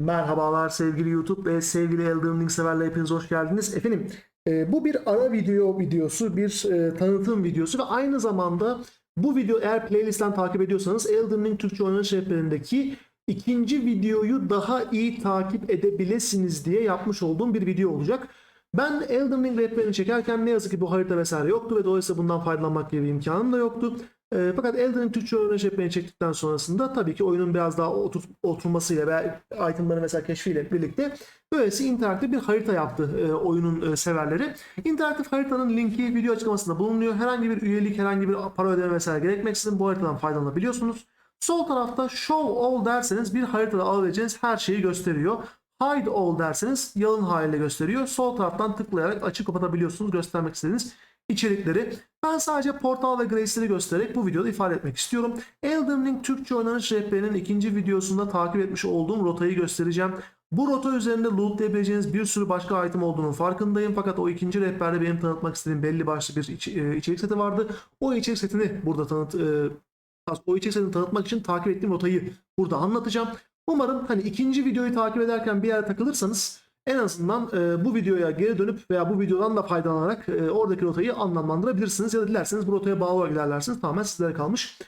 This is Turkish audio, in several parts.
Merhabalar sevgili YouTube ve sevgili Elden Ring severler hepiniz hoş geldiniz. Efendim e, bu bir ara video videosu, bir e, tanıtım videosu ve aynı zamanda bu video eğer playlistten takip ediyorsanız Elden Ring Türkçe oynanış rehberindeki ikinci videoyu daha iyi takip edebilirsiniz diye yapmış olduğum bir video olacak. Ben Elden Ring rehberini çekerken ne yazık ki bu harita vesaire yoktu ve dolayısıyla bundan faydalanmak gibi imkanım da yoktu. E, fakat Elden Ring Türkçe oynanış rehberini çektikten sonrasında tabii ki oyunun biraz daha otur, oturmasıyla veya itemları mesela keşfiyle birlikte böylesi interaktif bir harita yaptı e, oyunun e, severleri. İnteraktif haritanın linki video açıklamasında bulunuyor. Herhangi bir üyelik, herhangi bir para ödeme vesaire gerekmeksizin bu haritadan faydalanabiliyorsunuz. Sol tarafta Show All derseniz bir haritada alabileceğiniz her şeyi gösteriyor. Hide All derseniz yalın haliyle gösteriyor. Sol taraftan tıklayarak açıp kapatabiliyorsunuz göstermek istediğiniz içerikleri. Ben sadece Portal ve Grace'leri göstererek bu videoda ifade etmek istiyorum. Elden Ring Türkçe oynanış rehberinin ikinci videosunda takip etmiş olduğum rotayı göstereceğim. Bu rota üzerinde lootlayabileceğiniz bir sürü başka item olduğunun farkındayım. Fakat o ikinci rehberde benim tanıtmak istediğim belli başlı bir iç, e, içerik seti vardı. O içerik setini burada tanıt e, o içerik setini tanıtmak için takip ettiğim rotayı burada anlatacağım. Umarım hani ikinci videoyu takip ederken bir yere takılırsanız en azından e, bu videoya geri dönüp veya bu videodan da faydalanarak e, oradaki rotayı anlamlandırabilirsiniz ya da dilerseniz bu rotaya bağlı olarak ilerlersiniz. Tamamen sizlere kalmış.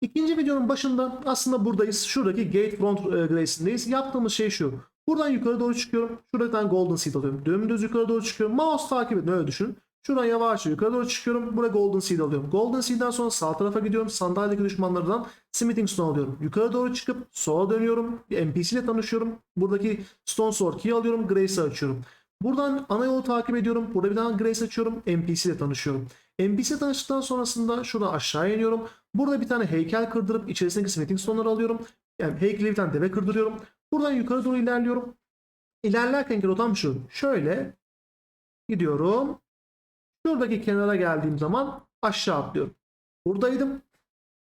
İkinci videonun başında aslında buradayız. Şuradaki Gate Front e, Grace'indeyiz. Yaptığımız şey şu. Buradan yukarı doğru çıkıyorum. Şurada bir tane Golden Seed alıyorum. Dümdüz yukarı doğru çıkıyorum. Mouse takip edin öyle düşünün. Şuradan yavaşça yukarı doğru çıkıyorum. Buraya Golden Seed alıyorum. Golden Seed'den sonra sağ tarafa gidiyorum. Sandalyedeki düşmanlardan Smithing Stone alıyorum. Yukarı doğru çıkıp sola dönüyorum. Bir NPC ile tanışıyorum. Buradaki Stone Sword Key alıyorum. Grace'i açıyorum. Buradan ana yolu takip ediyorum. Burada bir tane Grace açıyorum. NPC ile tanışıyorum. NPC ile tanıştıktan sonrasında şuradan aşağı iniyorum. Burada bir tane heykel kırdırıp içerisindeki Smithing Stone'ları alıyorum. Yani heykeli bir tane deve kırdırıyorum. Buradan yukarı doğru ilerliyorum. İlerlerken rotam şu. Şöyle gidiyorum. Şuradaki kenara geldiğim zaman aşağı atlıyorum. Buradaydım.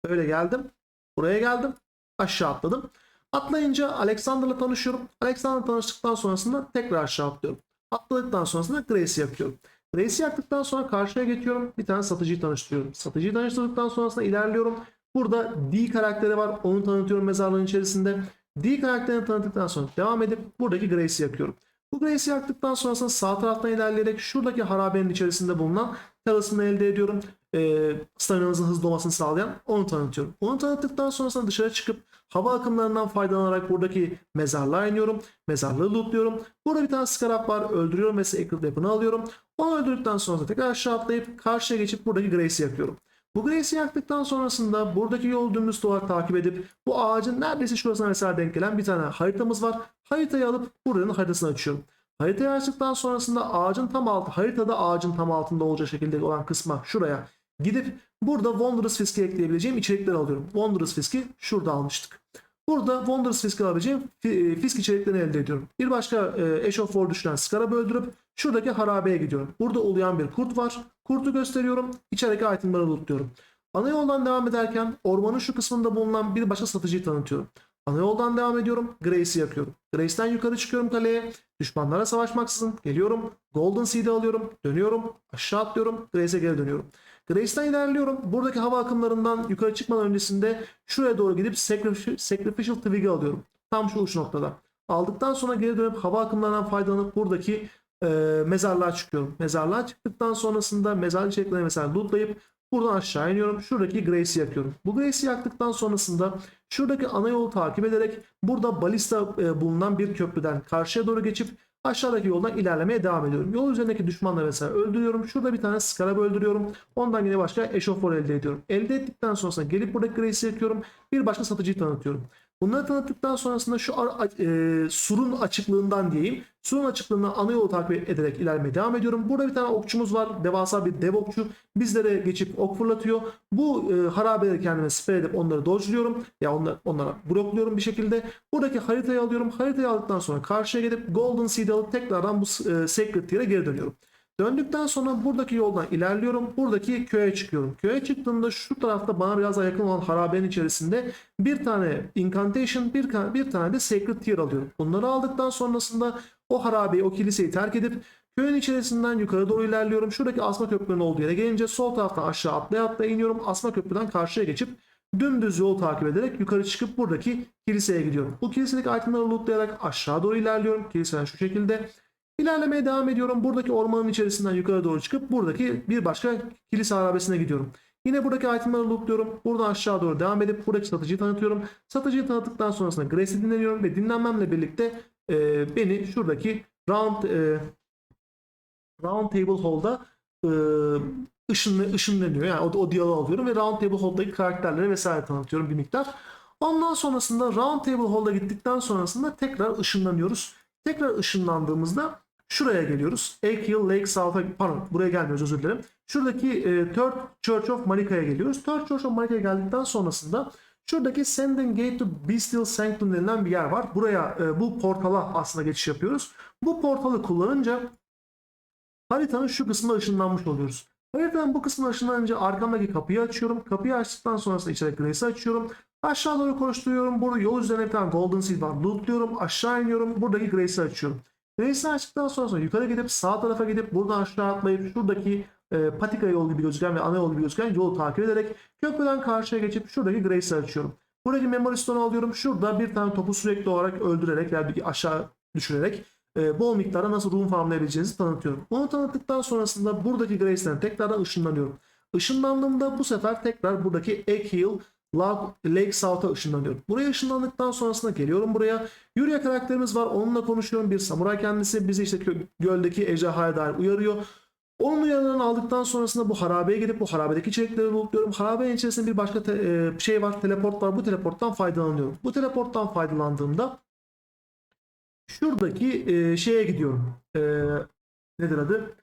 Böyle geldim. Buraya geldim. Aşağı atladım. Atlayınca Alexander'la tanışıyorum. Alexander'la tanıştıktan sonrasında tekrar aşağı atlıyorum. Atladıktan sonrasında Grace'i yakıyorum. Grace'i yaktıktan sonra karşıya geçiyorum. Bir tane satıcıyı tanıştırıyorum. Satıcıyı tanıştırdıktan sonrasında ilerliyorum. Burada D karakteri var. Onu tanıtıyorum mezarlığın içerisinde. D karakterini tanıttıktan sonra devam edip buradaki Grace'i yakıyorum. Bu Grace'i yaktıktan sonrasında sağ taraftan ilerleyerek şuradaki harabenin içerisinde bulunan Talisman'ı elde ediyorum. E, staminanızın hızlı dolmasını sağlayan onu tanıtıyorum. Onu tanıttıktan sonrasında dışarı çıkıp hava akımlarından faydalanarak buradaki mezarlığa iniyorum. Mezarlığı lootluyorum. Burada bir tane scarab var. Öldürüyorum ve Sacred Weapon'ı alıyorum. Onu öldürdükten sonra tekrar aşağı atlayıp karşıya geçip buradaki Grace'i yakıyorum. Bu Grace'i yaktıktan sonrasında buradaki yol dümdüz takip edip bu ağacın neredeyse şurasına mesela denk gelen bir tane haritamız var. Haritayı alıp buranın haritasını açıyorum. Haritayı açtıktan sonrasında ağacın tam altı, haritada ağacın tam altında olacak şekilde olan kısma şuraya gidip burada Wondrous Fisk'i ekleyebileceğim içerikleri alıyorum. Wondrous Fisk'i şurada almıştık. Burada Wondrous Fisk'i alabileceğim Fisk içeriklerini elde ediyorum. Bir başka e, Ash of War düşüren Scarab'ı öldürüp şuradaki harabeye gidiyorum. Burada uluyan bir kurt var. Kurtu gösteriyorum. İçerideki itemları lootluyorum. Ana yoldan devam ederken ormanın şu kısmında bulunan bir başka satıcıyı tanıtıyorum. Ana yoldan devam ediyorum. Grace'i yakıyorum. Grace'den yukarı çıkıyorum kaleye. Düşmanlara savaşmaksızın geliyorum. Golden Seed'i alıyorum. Dönüyorum. Aşağı atlıyorum. Grace'e geri dönüyorum. Grace'den ilerliyorum. Buradaki hava akımlarından yukarı çıkmadan öncesinde şuraya doğru gidip Sacrificial, Sacrificial Twig'i alıyorum. Tam şu uç noktada. Aldıktan sonra geri dönüp hava akımlarından faydalanıp buradaki e, mezarlığa çıkıyorum. Mezarlığa çıktıktan sonrasında mezarlık içeriklerini mesela lootlayıp buradan aşağı iniyorum. Şuradaki Grace'i yakıyorum. Bu Grace'i yaktıktan sonrasında şuradaki ana yolu takip ederek burada balista e, bulunan bir köprüden karşıya doğru geçip aşağıdaki yoldan ilerlemeye devam ediyorum. Yol üzerindeki düşmanları mesela öldürüyorum. Şurada bir tane Scarab öldürüyorum. Ondan yine başka War elde ediyorum. Elde ettikten sonrasında gelip buradaki Grace'i yakıyorum. Bir başka satıcıyı tanıtıyorum. Bunları tanıttıktan sonrasında şu e, surun açıklığından diyeyim. Surun açıklığından ana yolu takip ederek ilerlemeye devam ediyorum. Burada bir tane okçumuz var. Devasa bir dev okçu. Bizlere geçip ok fırlatıyor. Bu e, harabeleri kendime spray edip onları dodge'luyorum. Ya onları, onlara blokluyorum bir şekilde. Buradaki haritayı alıyorum. Haritayı aldıktan sonra karşıya gidip Golden Seed alıp tekrardan bu e, Sacred Tier'e geri dönüyorum. Döndükten sonra buradaki yoldan ilerliyorum. Buradaki köye çıkıyorum. Köye çıktığımda şu tarafta bana biraz daha yakın olan harabenin içerisinde bir tane incantation, bir, bir tane de sacred tier alıyorum. Bunları aldıktan sonrasında o harabeyi, o kiliseyi terk edip köyün içerisinden yukarı doğru ilerliyorum. Şuradaki asma köprünün olduğu yere gelince sol taraftan aşağı atlaya atlaya iniyorum. Asma köprüden karşıya geçip dümdüz yol takip ederek yukarı çıkıp buradaki kiliseye gidiyorum. Bu kilisedeki itemları lootlayarak aşağı doğru ilerliyorum. Kiliseden şu şekilde. İlerlemeye devam ediyorum. Buradaki ormanın içerisinden yukarı doğru çıkıp buradaki bir başka kilise harabesine gidiyorum. Yine buradaki itemları lootluyorum. Buradan aşağı doğru devam edip buradaki satıcıyı tanıtıyorum. Satıcıyı tanıttıktan sonrasında Grace'i dinleniyorum ve dinlenmemle birlikte e, beni şuradaki round e, round table hall'da e, ışınlı, ışınlanıyor. Yani o, o diyaloğu alıyorum ve round table hall'daki karakterleri vesaire tanıtıyorum bir miktar. Ondan sonrasında round table hall'da gittikten sonrasında tekrar ışınlanıyoruz. Tekrar ışınlandığımızda şuraya geliyoruz. Egg Hill Lake South'a pardon buraya gelmiyoruz özür dilerim. Şuradaki e, Third Church of Manika'ya geliyoruz. Third Church of Manika'ya geldikten sonrasında şuradaki Sending Gate to Bestial Sanctum denilen bir yer var. Buraya e, bu portala aslında geçiş yapıyoruz. Bu portalı kullanınca haritanın şu kısmına ışınlanmış oluyoruz. Haritanın bu kısmına ışınlanınca arkamdaki kapıyı açıyorum. Kapıyı açtıktan sonrasında içeri Grace'i açıyorum. Aşağı doğru koşturuyorum. Burada yol üzerine bir tane Golden Seed var. Lootluyorum. Aşağı iniyorum. Buradaki Grace'i açıyorum. Grace'i açtıktan sonra yukarı gidip sağ tarafa gidip buradan aşağı atlayıp şuradaki e, patika yol gibi gözüken ve ana yol gibi gözüken yolu takip ederek köprüden karşıya geçip şuradaki Grace'i açıyorum. Buradaki Memory Stone alıyorum. Şurada bir tane topu sürekli olarak öldürerek yani aşağı düşürerek e, bol miktarda nasıl rune farmlayabileceğinizi tanıtıyorum. Bunu tanıttıktan sonrasında buradaki Grace'den tekrardan ışınlanıyorum. Işınlandığımda bu sefer tekrar buradaki Egg Hill Lake South'a ışınlanıyorum. Buraya ışınlandıktan sonrasında geliyorum buraya. Yuria karakterimiz var. Onunla konuşuyorum. Bir samuray kendisi bizi işte göldeki ejderhaya dair uyarıyor. Onun uyarılarını aldıktan sonrasında bu harabeye gidip bu harabedeki içerikleri lootluyorum. Harabenin içerisinde bir başka e, şey var, teleport var. Bu teleporttan faydalanıyorum. Bu teleporttan faydalandığımda şuradaki e, şeye gidiyorum. E, nedir adı?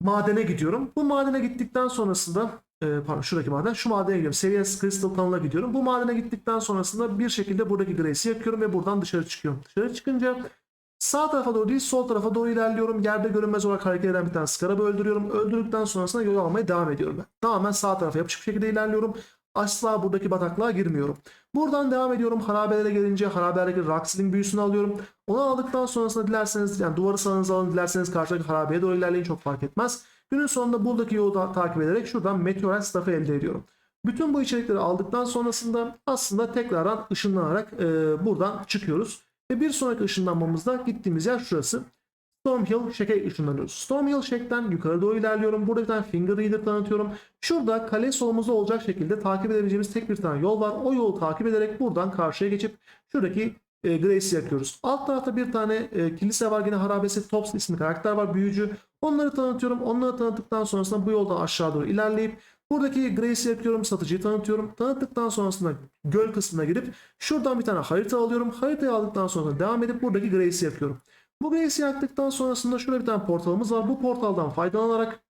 Madene gidiyorum. Bu madene gittikten sonrasında e, pardon şuradaki maden. Şu madene gidiyorum. Seviyesiz Crystal Tunnel'a gidiyorum. Bu madene gittikten sonrasında bir şekilde buradaki Grace'i yakıyorum ve buradan dışarı çıkıyorum. Dışarı çıkınca sağ tarafa doğru değil sol tarafa doğru ilerliyorum. Yerde görünmez olarak hareket eden bir tane Scarab'ı öldürüyorum. Öldürdükten sonrasında yol almaya devam ediyorum ben. Tamamen sağ tarafa yapışık şekilde ilerliyorum. Asla buradaki bataklığa girmiyorum. Buradan devam ediyorum. Harabelere gelince harabelerdeki Rocksealing büyüsünü alıyorum. Onu aldıktan sonrasında dilerseniz yani duvarı sağınıza alın dilerseniz karşıdaki harabeye doğru ilerleyin çok fark etmez. Günün sonunda buradaki yolu takip ederek şuradan Meteorite Staff'ı elde ediyorum. Bütün bu içerikleri aldıktan sonrasında aslında tekrardan ışınlanarak e, buradan çıkıyoruz. Ve bir sonraki ışınlanmamızda gittiğimiz yer şurası. Stormhill Shack'e ışınlanıyoruz. Stormhill Shack'ten yukarı doğru ilerliyorum. Burada bir tane Finger Reader tanıtıyorum. Şurada kale solumuzda olacak şekilde takip edebileceğimiz tek bir tane yol var. O yolu takip ederek buradan karşıya geçip şuradaki e, Grace'i yakıyoruz. Alt tarafta bir tane e, kilise var. Yine harabesi Tops ismi karakter var. Büyücü. Onları tanıtıyorum. Onları tanıttıktan sonrasında bu yoldan aşağı doğru ilerleyip buradaki Grace'i yakıyorum. Satıcıyı tanıtıyorum. Tanıttıktan sonrasında göl kısmına girip şuradan bir tane harita alıyorum. Haritayı aldıktan sonra devam edip buradaki Grace'i yakıyorum. Bu Grace'i yaktıktan sonrasında şurada bir tane portalımız var. Bu portaldan faydalanarak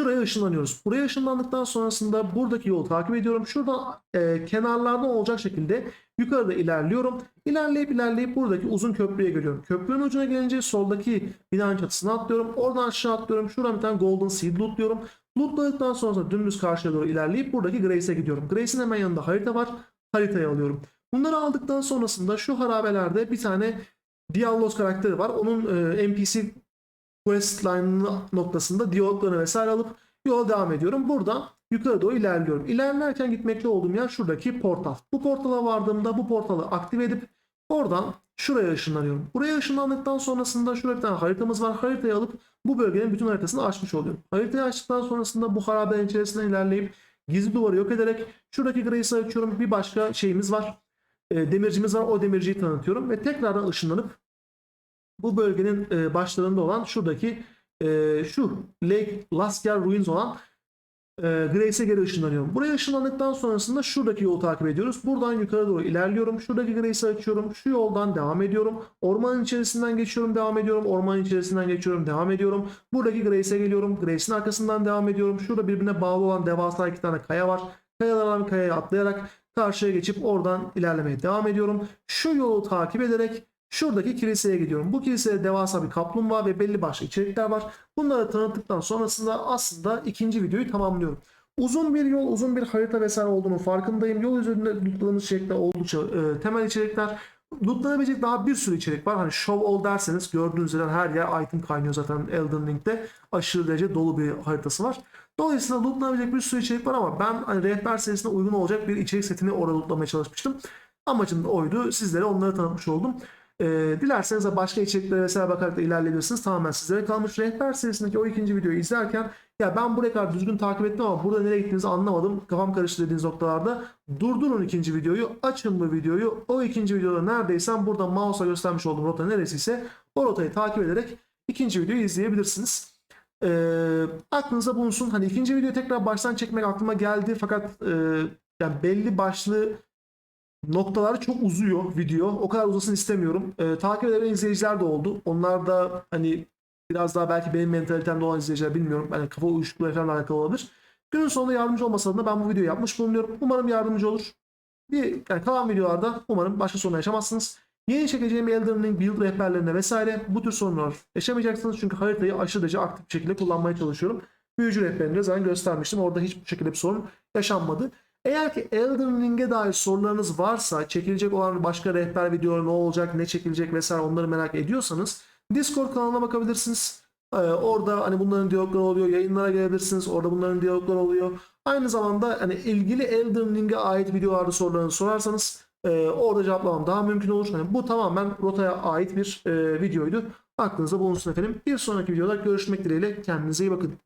Şuraya ışınlanıyoruz. Buraya ışınlandıktan sonrasında buradaki yolu takip ediyorum. Şuradan e, kenarlardan olacak şekilde yukarıda ilerliyorum. İlerleyip ilerleyip buradaki uzun köprüye geliyorum. Köprünün ucuna gelince soldaki binanın çatısına atlıyorum. Oradan aşağı atlıyorum. Şuradan bir tane Golden Seed lootluyorum. Lootladıktan sonra dümdüz karşıya doğru ilerleyip buradaki Grace'e gidiyorum. Grace'in hemen yanında harita var. Haritayı alıyorum. Bunları aldıktan sonrasında şu harabelerde bir tane Diallos karakteri var. Onun e, NPC questline noktasında diyaloglarını vesaire alıp yola devam ediyorum. Buradan yukarı doğru ilerliyorum. İlerlerken gitmekte olduğum yer şuradaki portal. Bu portala vardığımda bu portalı aktive edip oradan şuraya ışınlanıyorum. Buraya ışınlandıktan sonrasında şurada bir tane haritamız var. Haritayı alıp bu bölgenin bütün haritasını açmış oluyorum. Haritayı açtıktan sonrasında bu harabenin içerisinden ilerleyip gizli duvarı yok ederek şuradaki Grace'i açıyorum. Bir başka şeyimiz var. E, demircimiz var. O demirciyi tanıtıyorum ve tekrardan ışınlanıp bu bölgenin e, başlarında olan şuradaki e, şu Lake Lasker Ruins olan e, Grace'e geri ışınlanıyorum. Buraya ışınlandıktan sonrasında şuradaki yolu takip ediyoruz. Buradan yukarı doğru ilerliyorum. Şuradaki Grace'i açıyorum. Şu yoldan devam ediyorum. Ormanın içerisinden geçiyorum, devam ediyorum. Ormanın içerisinden geçiyorum, devam ediyorum. Buradaki Grace'e geliyorum. Grace'in arkasından devam ediyorum. Şurada birbirine bağlı olan devasa iki tane kaya var. Kayalardan kayaya atlayarak karşıya geçip oradan ilerlemeye devam ediyorum. Şu yolu takip ederek Şuradaki kiliseye gidiyorum. Bu kilisede devasa bir kaplumbağa ve belli başlı içerikler var. Bunları tanıttıktan sonrasında aslında ikinci videoyu tamamlıyorum. Uzun bir yol, uzun bir harita vesaire olduğunu farkındayım. Yol üzerinde lootladığımız içerikler oldukça e, temel içerikler. Lootlanabilecek daha bir sürü içerik var. Hani show all derseniz gördüğünüz üzere her yer item kaynıyor zaten Elden Ring'de. Aşırı derece dolu bir haritası var. Dolayısıyla lootlanabilecek bir sürü içerik var ama ben hani rehber serisine uygun olacak bir içerik setini orada lootlamaya çalışmıştım. Amacım da oydu. Sizlere onları tanıtmış oldum. Ee, dilerseniz de başka içeriklere vesaire bakarak da ilerleyebilirsiniz. Tamamen sizlere kalmış. Rehber serisindeki o ikinci videoyu izlerken ya ben buraya kadar düzgün takip ettim ama burada nereye gittiğinizi anlamadım. Kafam karıştı dediğiniz noktalarda durdurun ikinci videoyu. Açın bu videoyu. O ikinci videoda neredeysem burada mouse'a göstermiş olduğum rota neresiyse o rotayı takip ederek ikinci videoyu izleyebilirsiniz. Ee, aklınızda bulunsun. Hani ikinci videoyu tekrar baştan çekmek aklıma geldi fakat e, yani belli başlı noktalar çok uzuyor video. O kadar uzasın istemiyorum. Ee, takip eden izleyiciler de oldu. Onlar da hani biraz daha belki benim mentalitemde olan izleyiciler bilmiyorum. Yani kafa uyuşukluğu falan alakalı olabilir. Günün sonunda yardımcı olmasa da ben bu videoyu yapmış bulunuyorum. Umarım yardımcı olur. Bir yani kalan videolarda umarım başka sorun yaşamazsınız. Yeni çekeceğim Elden Ring build rehberlerine vesaire bu tür sorunlar yaşamayacaksınız. Çünkü haritayı aşırı derece aktif bir şekilde kullanmaya çalışıyorum. Büyücü rehberinde zaten göstermiştim. Orada hiçbir şekilde bir sorun yaşanmadı. Eğer ki Elden Ring'e dair sorularınız varsa, çekilecek olan başka rehber videoları ne olacak, ne çekilecek vesaire onları merak ediyorsanız Discord kanalına bakabilirsiniz. Ee, orada hani bunların diyalogları oluyor, yayınlara gelebilirsiniz. Orada bunların diyalogları oluyor. Aynı zamanda hani ilgili Elden Ring'e ait videolarda sorularınızı sorarsanız e, orada cevaplamam daha mümkün olur. Hani bu tamamen rotaya ait bir e, videoydu. Aklınızda bulunsun efendim. Bir sonraki videoda görüşmek dileğiyle. Kendinize iyi bakın.